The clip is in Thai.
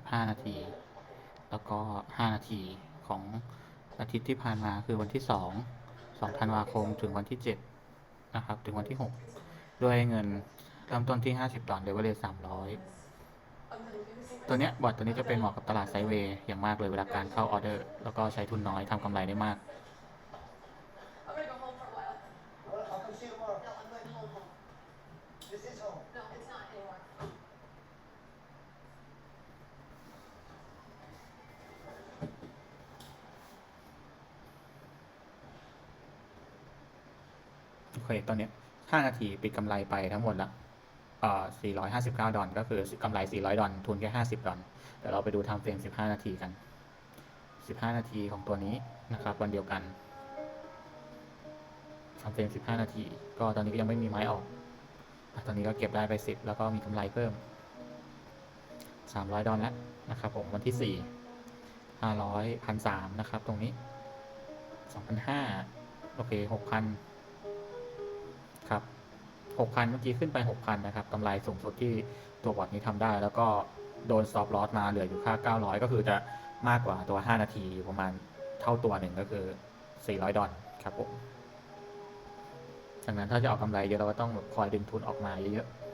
15 นาที แล้วก็ 5 นาทีของอาทิตย์ที่ผ่านมาคือวันที่ 2 2ธันวาคมถึงวันที่ 7 นะครับ ถึงวันที่ 6 ด้วยเงินเริ่มต้นที่ 50 ดอลลาร์เดเวลเล300 ตัวเนี้ยบอทตัวนี้จะเป็นเหมาะกับตลาดไซเวย์อย่างมากเลยเวลาการเข้าออเดอร์ แล้วก็ใช้ทุนน้อยทำกำไรได้มาก I'm gonna go เคตอนนี้ย5นาทีปิดกำไรไปทั้งหมดละเอ่อ459 ดอลลาร์ก็คือกำไร 400 ดอลทุนแค่ 50 ดอลเดี๋ยวเราไปดูทม์เฟรม 15 นาทีกัน 15 นาทีของตัวนี้นะครับ วันเดียวกันทม์เฟรม 15 นาที ก็ตอนนี้ก็ยังไม่มีไม้ออก ตอนนี้ก็เก็บได้ไป 10 แล้วก็มีกำไรเพิ่ม 300 ดอลแล้วนะครับผมวันที่ 4 500 1,300นะครับ ตรงนี้ 2,500โอเค6,000 ครับหกพันเมื่อกี้ขึ้นไปหกพันนะครับกำไรสูงสุดที่ตัวบอดนี้ทำได้ แล้วก็โดนซอฟลอสมาเหลืออยู่ค่า 900 ก็คือจะมากกว่าตัว 5 นาทีประมาณเท่าตัวหนึ่งก็คือ 400 ดอลล์ครับผมดังนั้นถ้าจะเอากำไรเยอะเราก็ต้องคอยดึงทุนออกมาเยอะๆ